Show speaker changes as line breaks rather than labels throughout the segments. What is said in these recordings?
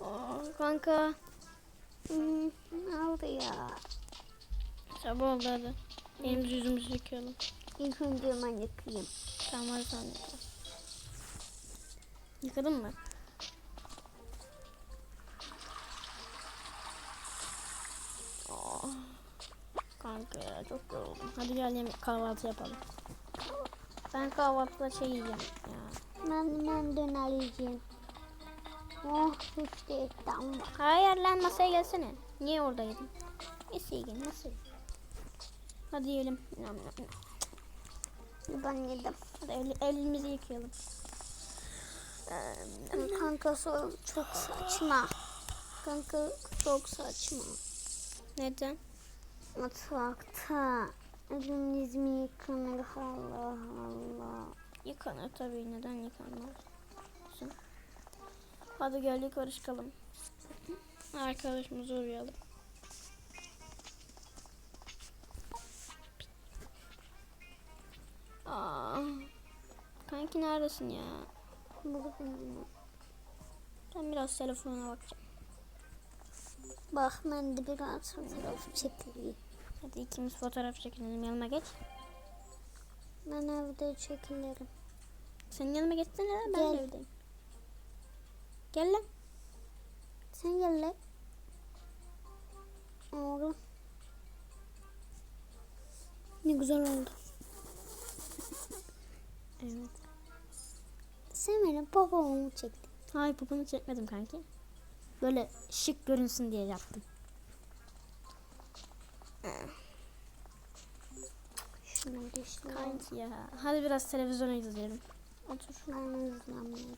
Aa, kanka.
Hmm, ne oldu ya?
Sabah oldu hadi. Elimizi yüzümüzü yıkayalım.
İlk önce hemen yıkayayım.
Tamam hadi sen yıka. Yıkadın mı? Aa, kanka ya çok yoruldum. Hadi gel yemek kahvaltı yapalım. Ben kahvaltıda şey yiyeceğim ya.
Ben ben döner yiyeceğim. Oh işte tamam.
Hayır lan masaya gelsene. Niye orada yedin? Masaya gel. Hadi yiyelim.
Ben yedim.
Hadi el, elimizi yıkayalım.
Kanka çok saçma. Kanka çok saçma.
neden?
Mutfakta elimiz mi Allah Allah.
Yıkanır tabii. Neden yıkanmaz? Hadi gel yukarı çıkalım. Arkadaşımızı uğrayalım. Aa, kanki neredesin ya?
Bugün
Ben biraz telefonuna bakacağım.
bak ben de biraz fotoğraf çekeyim.
Hadi ikimiz fotoğraf çekelim. Yanıma geç.
Ben evde çekilirim.
Senin yanıma geçsene lan, ben
Gel.
de evdeyim. Gel lan.
Sen gel lan. Oğlum. Ne güzel oldu.
Evet.
Sen benim babamı çektin.
Hayır poponu çekmedim kanki. Böyle şık görünsün diye yaptım.
Şunu düşün.
Kanki ya. Hadi biraz televizyon izleyelim. Otur.
Ben izlemeyeceğim.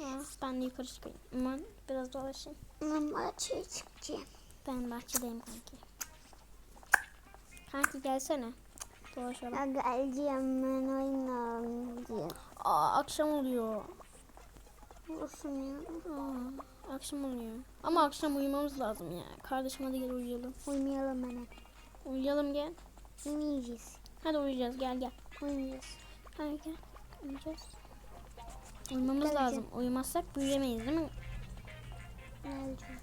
Ha, ben de yukarı çıkayım. Aman biraz dolaşayım.
Ben bahçeye çıkacağım.
Ben bahçedeyim kanki. Kanki gelsene. Dolaşalım.
Ya geleceğim ben oynayacağım.
Aa akşam oluyor.
Olsun ya.
Aa, akşam oluyor. Ama akşam uyumamız lazım ya. Kardeşim hadi gel uyuyalım.
Uyumayalım hemen.
Uyuyalım gel.
Uyumayacağız.
Hadi uyuyacağız gel gel.
Uyumayacağız.
Hadi gel. Uyuyacağız. Uyumamız
Geleceğim.
lazım. Uyumazsak büyüyemeyiz değil mi?
Geleceğim.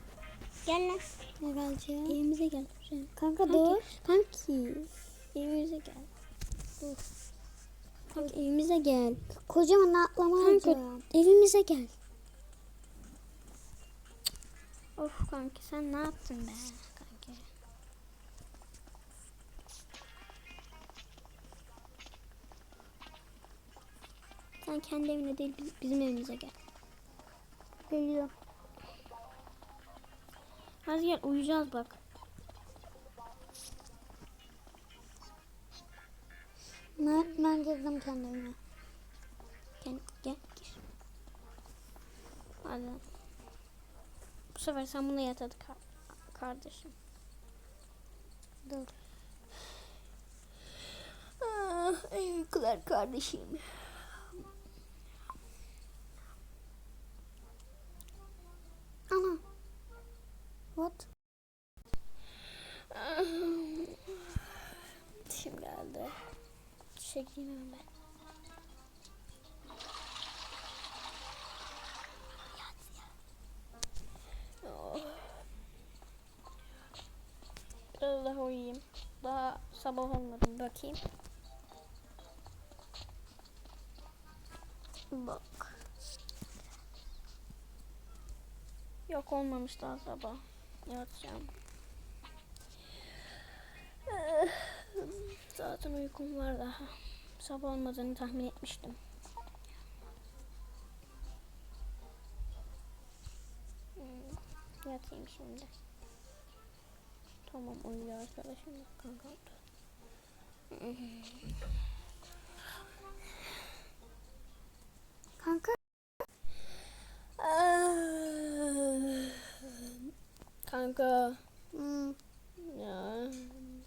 Gel lan.
Ne geleceğim?
Evimize gel.
Kanka
Kanki,
dur.
kanki. Evimize gel. Dur. Kanki evimize gel.
Kocaman
Kanka
atlamayacağım.
evimize gel. Of kanki sen ne yaptın be Sen kendi evine değil biz- bizim evimize gel.
Geliyorum.
Hadi gel uyuyacağız bak.
Ben, ben girdim kendime.
Gel, gel gir. Hadi. Bu sefer sen buna yat hadi kar- kardeşim.
Dur.
Ah, uykular kardeşim.
What?
Dişim geldi. Çekeyim hemen. Oh. Biraz daha uyuyayım. Daha sabah olmadı. Bir Bakayım.
Bak.
Yok olmamış daha sabah. Yatacağım. Eh, Zaten uykum var daha. Sabah olmadığını tahmin etmiştim. Hmm, Yatayım şimdi. Tamam uyuyor arkadaşım. Kanka.
Kanka.
kanka.
Hmm.
Ya.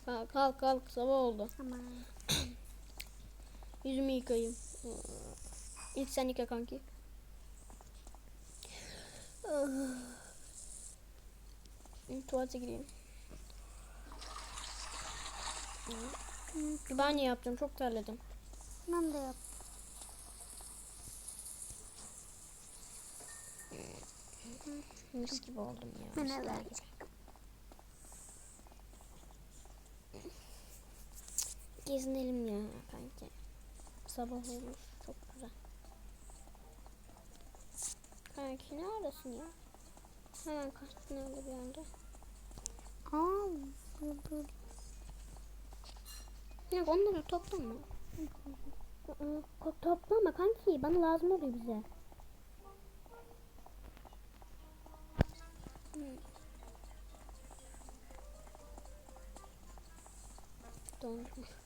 Kalk kalk kalk sabah oldu.
Tamam.
Yüzümü yıkayayım. İlk sen yıka kanki. Ah. Tuvalete gireyim. Bir banyo yaptım çok terledim.
Ben de yaptım.
Mis gibi oldum ya.
Ben
de Gezinelim ya kanki. Sabah olmuş. Çok güzel. Kanki ne arasın ya? Hemen kalktın öyle bir anda.
Aa, bu, bu.
Yok onları toplama. Toplama kanki. Bana lazım oluyor bize. Dondurma.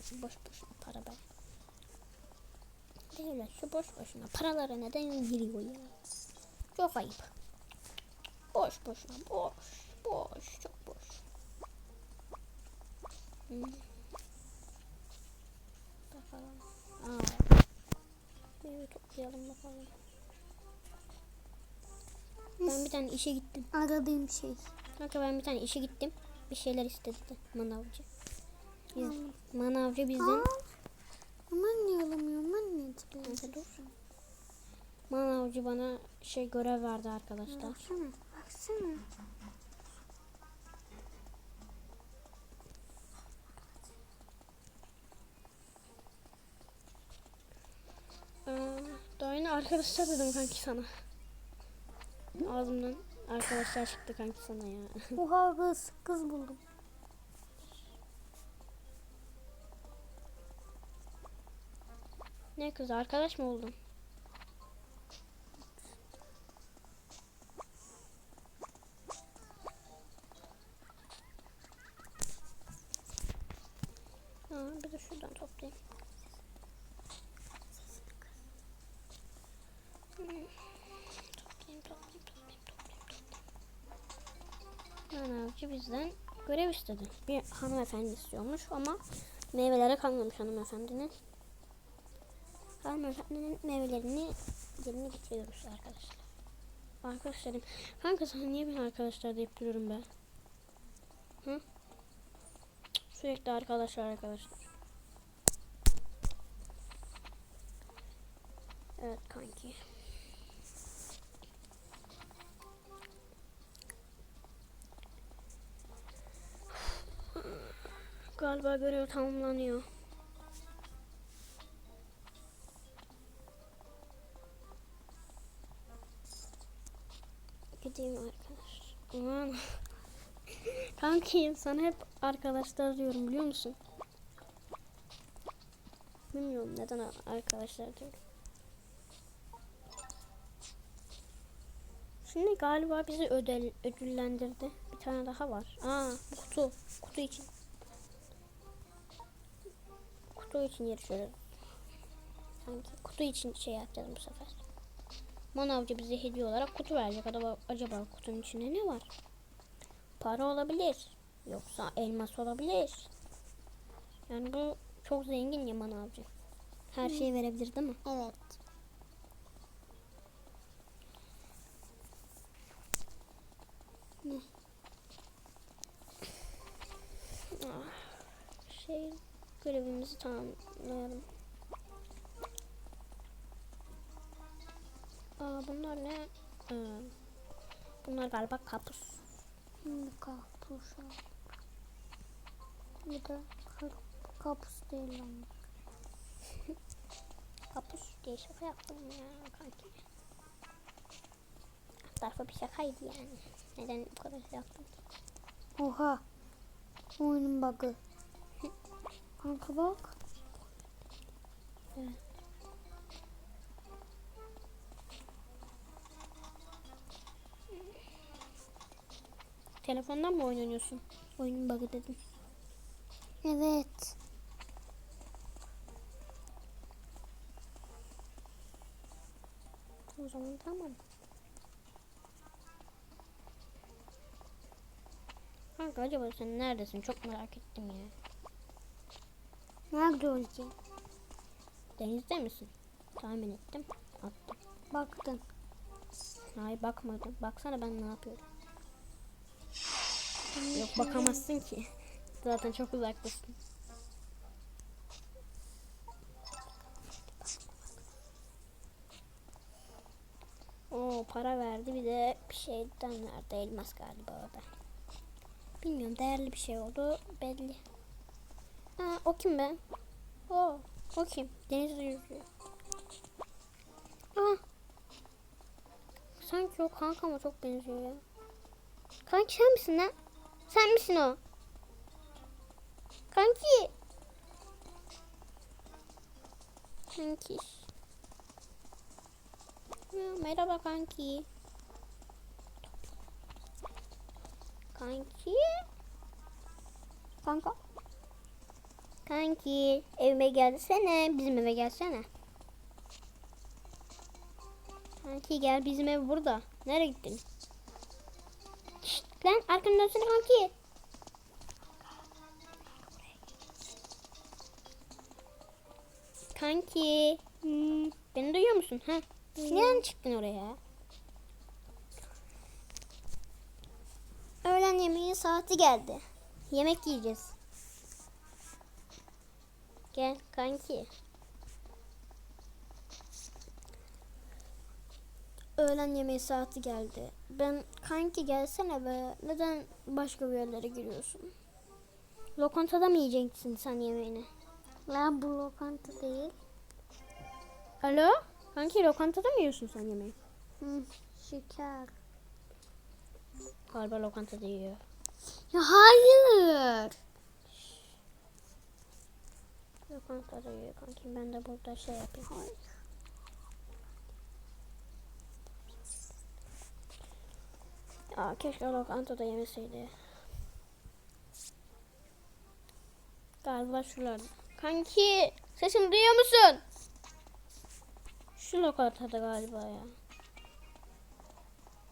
İstemiyorum. Boş boşuna para ben. Devlet şu boş boşuna paralara neden giriyor ya? Çok ayıp. Boş boşuna boş. Boş. Çok boş. Hmm. Bakalım. Aa. Meyve toplayalım bakalım. Ben bir tane işe gittim.
Aradığım şey.
Kanka ben bir tane işe gittim. Bir şeyler istedi manavcı. Biz, manavcı bizden
aman niye alamıyorum anneciğim?
Kanka dur. manavcı bana şey görev verdi arkadaşlar.
Baksana. Baksana.
Daha yine arkadaşlar dedim kanki sana. Ağzımdan arkadaşlar çıktı kanki sana ya.
Oha kız. Kız buldum.
Ne kız arkadaş mı oldun? Bir de şuradan toplayayım. Hmm, bizden görev istedi. Bir hanımefendi istiyormuş ama meyvelere kalmamış hanımefendinin. Hanımefendinin meyvelerini yerine getiriyoruz arkadaşlar. Arkadaşlarım. Kanka sana niye ben arkadaşlar deyip duruyorum be? Hı? Sürekli arkadaşlar arkadaşlar. Evet kanki. Galiba görev tamamlanıyor. Gideyim arkadaşlar. Aman. Kanki sana hep arkadaşlar diyorum biliyor musun? Bilmiyorum neden arkadaşlar diyorum. Şimdi galiba bizi ödül, ödüllendirdi. Bir tane daha var. Aa bu kutu. Kutu için. Kutu için yarışıyoruz. Sanki kutu için şey yapacağız bu sefer. Manavcı bize hediye olarak kutu verecek. Acaba, acaba kutunun içinde ne var? Para olabilir. Yoksa elmas olabilir. Yani bu çok zengin ya manavcı. Her şeyi verebilir değil mi?
Evet.
Ah, Şey görevimizi tamamlayalım. Bunlar ne? Aa, bunlar galiba kapus.
Şimdi kapus de kap- kapus değil ama.
Kapus diye şaka yaptım ya kanki. Alt tarafa bir şakaydı yani. Neden bu kadar şey yaptım ki?
Oha. Oyunun bug'ı. Kanka bak.
Evet. Telefondan mı oynanıyorsun? Oyunun bug'ı dedim.
Evet.
O zaman tamam. Kanka acaba sen neredesin? Çok merak ettim ya.
Nerede olacak?
Denizde misin? Tahmin ettim. Attım.
Baktın.
Hayır bakmadım. Baksana ben ne yapıyorum. Yok bakamazsın ki. Zaten çok uzaktasın. O para verdi bir de bir şeyden verdi elmas galiba o da. Bilmiyorum değerli bir şey oldu belli. Ha, o kim be? O, o kim? Denizde yüzüyor. Aa. Sanki o kankama çok benziyor ya. Kanki sen misin lan? Sen misin o? Kanki. Kanki. Merhaba kanki. Kanki.
Kanka.
Kanki evime gelsene. Bizim eve gelsene. Kanki gel bizim ev burada. Nereye gittin? Arkanı dönsene kanki. Kanki. Hmm, beni duyuyor musun? Ha? Neden çıktın oraya?
Öğlen yemeği saati geldi.
Yemek yiyeceğiz. Gel kanki.
Öğlen yemeği saati geldi. Ben kanki gelsene be. Neden başka bir yerlere giriyorsun?
Lokantada mı yiyeceksin sen yemeğini?
Lan bu lokanta değil.
Alo? Kanki lokantada mı yiyorsun sen yemeği?
Hı, şeker.
Galiba lokantada yiyor.
Ya hayır.
Lokantada yiyor kanki. Ben de burada şey yapayım. Ya keşke lokantada yemeseydi. Galiba şuralarda. Kanki sesimi duyuyor musun? Şu lokantada galiba ya.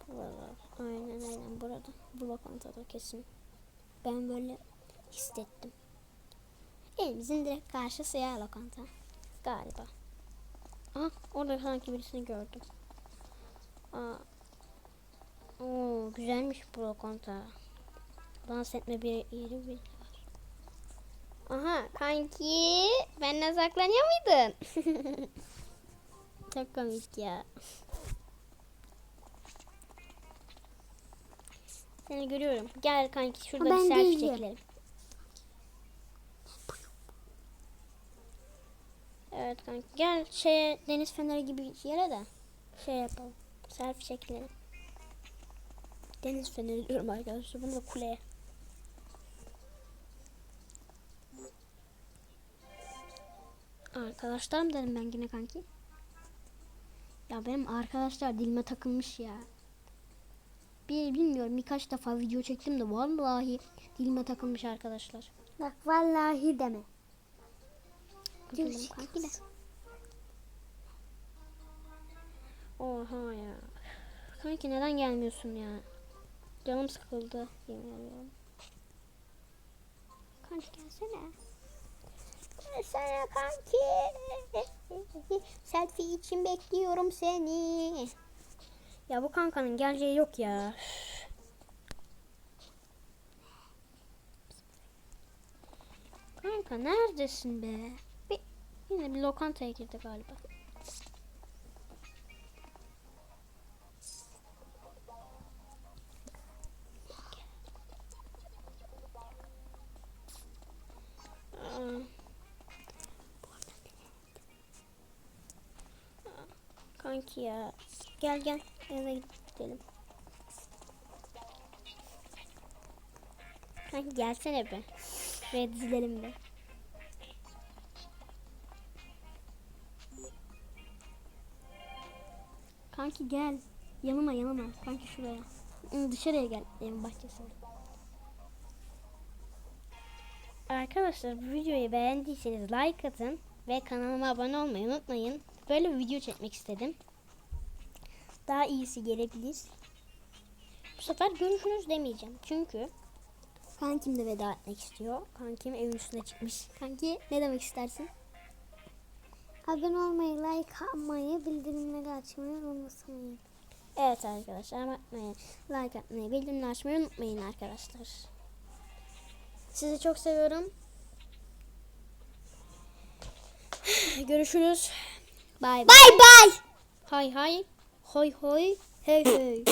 Burada. Aynen aynen burada. Bu lokantada kesin. Ben böyle hissettim. Elimizin direkt karşısı ya lokanta. Galiba. Aha orada sanki birisini gördüm. Aa. Güzelmiş bu lokanta. Dans etme bir yeri bir var. Aha kanki benden saklanıyor muydun? Çok komik ya. Seni görüyorum. Gel kanki şurada
Ben
bir selfie
değilim.
çekelim. Evet kanki gel şey deniz feneri gibi yere de şey yapalım. Selfie çekelim. Deniz feneri diyorum arkadaşlar. Bunu da kuleye. Arkadaşlarım dedim ben yine kanki. Ya benim arkadaşlar dilime takılmış ya. Bir bilmiyorum birkaç defa video çektim de vallahi dilime takılmış arkadaşlar.
Bak vallahi deme.
Kanki de. Oha ya. Kanki neden gelmiyorsun ya? Canım sıkıldı. Yemin. Kanki gelsene. Gelsene kanki. Selfie için bekliyorum seni. Ya bu kankanın geleceği yok ya. Kanka neredesin be? Bir, yine bir lokantaya girdi galiba. Kanki ya. Gel gel eve gidelim. Kanki gelsene be. Şuraya dizilelim de. Kanki gel. Yanıma yanıma. Kanki şuraya. Dışarıya gel. Evin bahçesine. Arkadaşlar bu videoyu beğendiyseniz like atın ve kanalıma abone olmayı unutmayın. Böyle bir video çekmek istedim. Daha iyisi gelebilir. Bu sefer görüşürüz demeyeceğim. Çünkü kankim de veda etmek istiyor. Kankim evin üstüne çıkmış. Kanki ne demek istersin?
Abone olmayı, like atmayı, bildirimleri açmayı unutmayın.
Evet arkadaşlar atmayı, like atmayı, bildirimleri açmayı unutmayın arkadaşlar. Sizi çok seviyorum. Görüşürüz. Bay bay.
Bay bay.
Hay hay. Hoy hoy hey hey.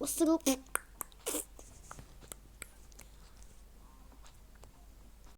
Isırık